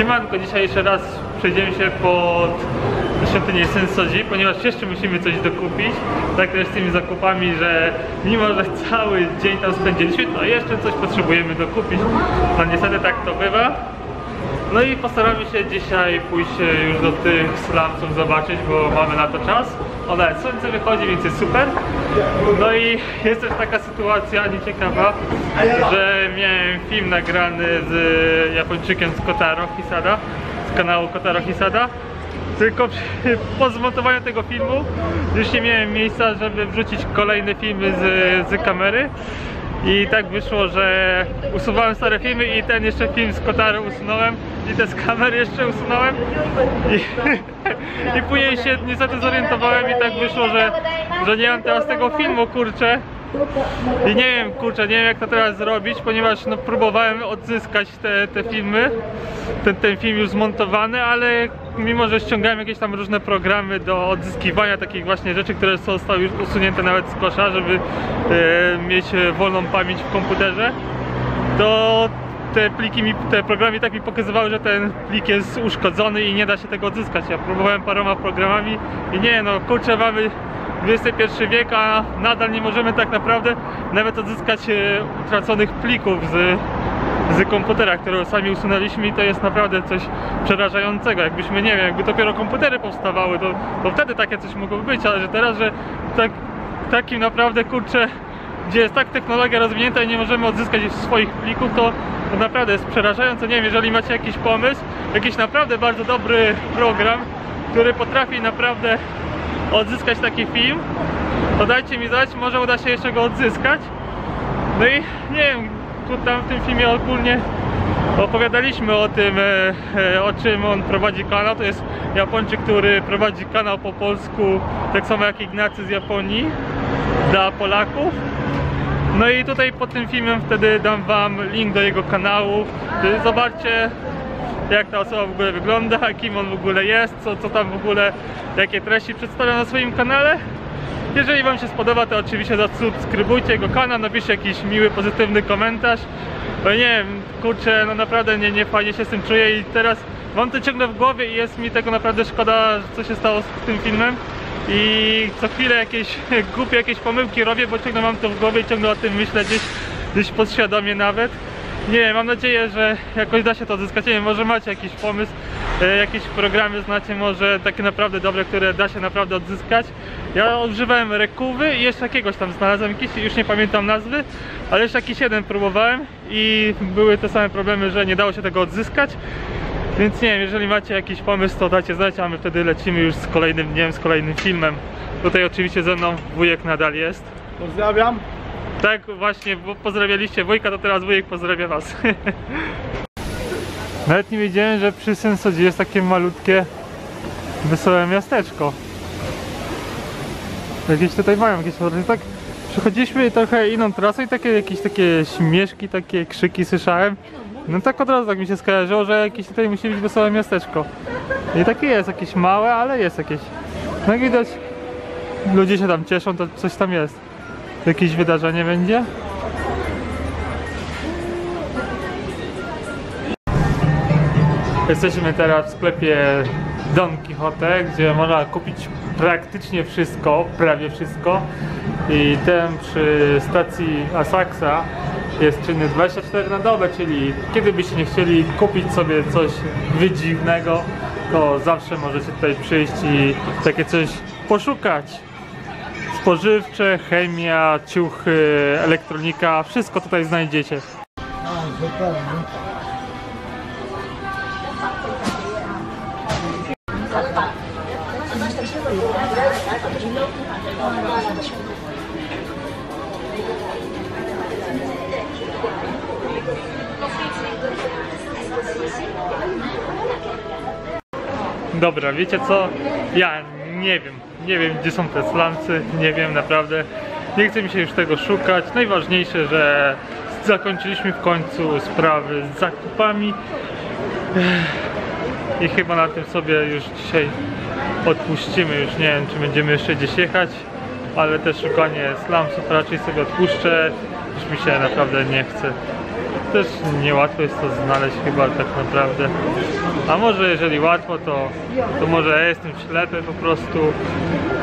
Siemanko, dzisiaj jeszcze raz przejdziemy się pod świątynię Sensodzi, ponieważ jeszcze musimy coś dokupić. Tak też z tymi zakupami, że mimo, że cały dzień tam spędziliśmy, to jeszcze coś potrzebujemy dokupić. No niestety tak to bywa. No i postaramy się dzisiaj pójść e, już do tych slumsów zobaczyć, bo mamy na to czas. O nawet słońce wychodzi, więc jest super. No i jest też taka sytuacja nieciekawa, że miałem film nagrany z Japończykiem z Kotaro Hisada, z kanału Kotaro Hisada. Tylko przy- po zmontowaniu tego filmu już nie miałem miejsca, żeby wrzucić kolejne filmy z, z kamery. I tak wyszło, że usuwałem stare filmy i ten jeszcze film z Kotaro usunąłem te z kamery jeszcze usunąłem. I, i później się niestety zorientowałem i tak wyszło, że, że nie mam teraz tego filmu, kurczę. I nie wiem, kurczę, nie wiem jak to teraz zrobić, ponieważ no, próbowałem odzyskać te, te filmy, ten, ten film już zmontowany, ale mimo, że ściągałem jakieś tam różne programy do odzyskiwania takich właśnie rzeczy, które zostały już usunięte nawet z kosza, żeby e, mieć wolną pamięć w komputerze, to te pliki mi, te programy tak mi pokazywały, że ten plik jest uszkodzony i nie da się tego odzyskać. Ja próbowałem paroma programami i nie no, kurczę, mamy XXI wiek, a nadal nie możemy tak naprawdę nawet odzyskać e, utraconych plików z, z komputera, które sami usunęliśmy i to jest naprawdę coś przerażającego. Jakbyśmy, nie wiem, jakby dopiero komputery powstawały, to, to wtedy takie coś mogłoby być, ale że teraz, że tak, takim naprawdę, kurczę, gdzie jest tak technologia rozwinięta i nie możemy odzyskać swoich plików, to, naprawdę jest przerażające. Nie wiem, jeżeli macie jakiś pomysł, jakiś naprawdę bardzo dobry program, który potrafi naprawdę odzyskać taki film, to dajcie mi znać, może uda się jeszcze go odzyskać. No i nie wiem, tu tam w tym filmie ogólnie opowiadaliśmy o tym, e, e, o czym on prowadzi kanał. To jest Japończyk, który prowadzi kanał po polsku, tak samo jak Ignacy z Japonii, dla Polaków. No i tutaj pod tym filmem wtedy dam wam link do jego kanału. Zobaczcie jak ta osoba w ogóle wygląda, kim on w ogóle jest, co, co tam w ogóle, jakie treści przedstawia na swoim kanale. Jeżeli wam się spodoba, to oczywiście zasubskrybujcie jego kanał, napiszcie jakiś miły, pozytywny komentarz. Bo nie wiem, kurczę, no naprawdę nie, nie fajnie się z tym czuję i teraz mam to ciągle w głowie i jest mi tego naprawdę szkoda, co się stało z tym filmem. I co chwilę jakieś głupie jakieś pomyłki robię, bo ciągle mam to w głowie i ciągle o tym myślę gdzieś, gdzieś podświadomie nawet. Nie mam nadzieję, że jakoś da się to odzyskać. Nie wiem, może macie jakiś pomysł, e, jakieś programy znacie może takie naprawdę dobre, które da się naprawdę odzyskać. Ja używałem Rekuwy i jeszcze jakiegoś tam znalazłem jakiś, już nie pamiętam nazwy, ale jeszcze jakiś jeden próbowałem i były te same problemy, że nie dało się tego odzyskać. Więc nie wiem, jeżeli macie jakiś pomysł, to dajcie znać, a my wtedy lecimy już z kolejnym dniem, z kolejnym filmem. Tutaj oczywiście ze mną wujek nadal jest. Pozdrawiam. Tak właśnie, bo pozdrawialiście wujka, to teraz wujek pozdrawia was. Nawet nie wiedziałem, że przy Sensodzie jest takie malutkie, wesołe miasteczko. Jakieś tutaj mają jakieś. Tak przechodziliśmy trochę inną trasą i takie jakieś takie śmieszki, takie krzyki słyszałem. No tak od razu tak mi się skojarzyło, że jakieś tutaj musi być wesołe miasteczko. I takie jest, jakieś małe, ale jest jakieś. No jak widać, ludzie się tam cieszą, to coś tam jest. Jakieś wydarzenie będzie? Jesteśmy teraz w sklepie Don Quixote, gdzie można kupić praktycznie wszystko, prawie wszystko. I ten przy stacji Asakusa jest czynny 24 na dobę, czyli kiedy byście nie chcieli kupić sobie coś wydziwnego, to zawsze możecie tutaj przyjść i takie coś poszukać spożywcze, chemia, ciuchy, elektronika, wszystko tutaj znajdziecie. A, zupełnie. Dobra, wiecie co? Ja nie wiem, nie wiem gdzie są te slamsy, nie wiem naprawdę. Nie chce mi się już tego szukać. Najważniejsze, że zakończyliśmy w końcu sprawy z zakupami. I chyba na tym sobie już dzisiaj odpuścimy. Już nie wiem, czy będziemy jeszcze gdzieś jechać, ale te szukanie slamsów raczej sobie odpuszczę. Już mi się naprawdę nie chce. Też niełatwo jest to znaleźć chyba tak naprawdę. A może jeżeli łatwo, to, to może ja jestem ślepy po prostu,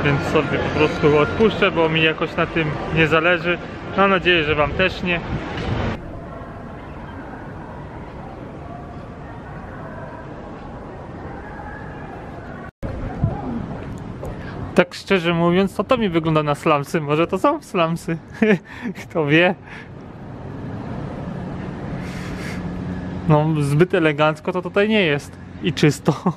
więc sobie po prostu odpuszczę, bo mi jakoś na tym nie zależy. Mam nadzieję, że Wam też nie. Tak szczerze mówiąc, to to mi wygląda na slamsy. Może to są slamsy? Kto wie? No, zbyt elegancko to tutaj nie jest. I czysto.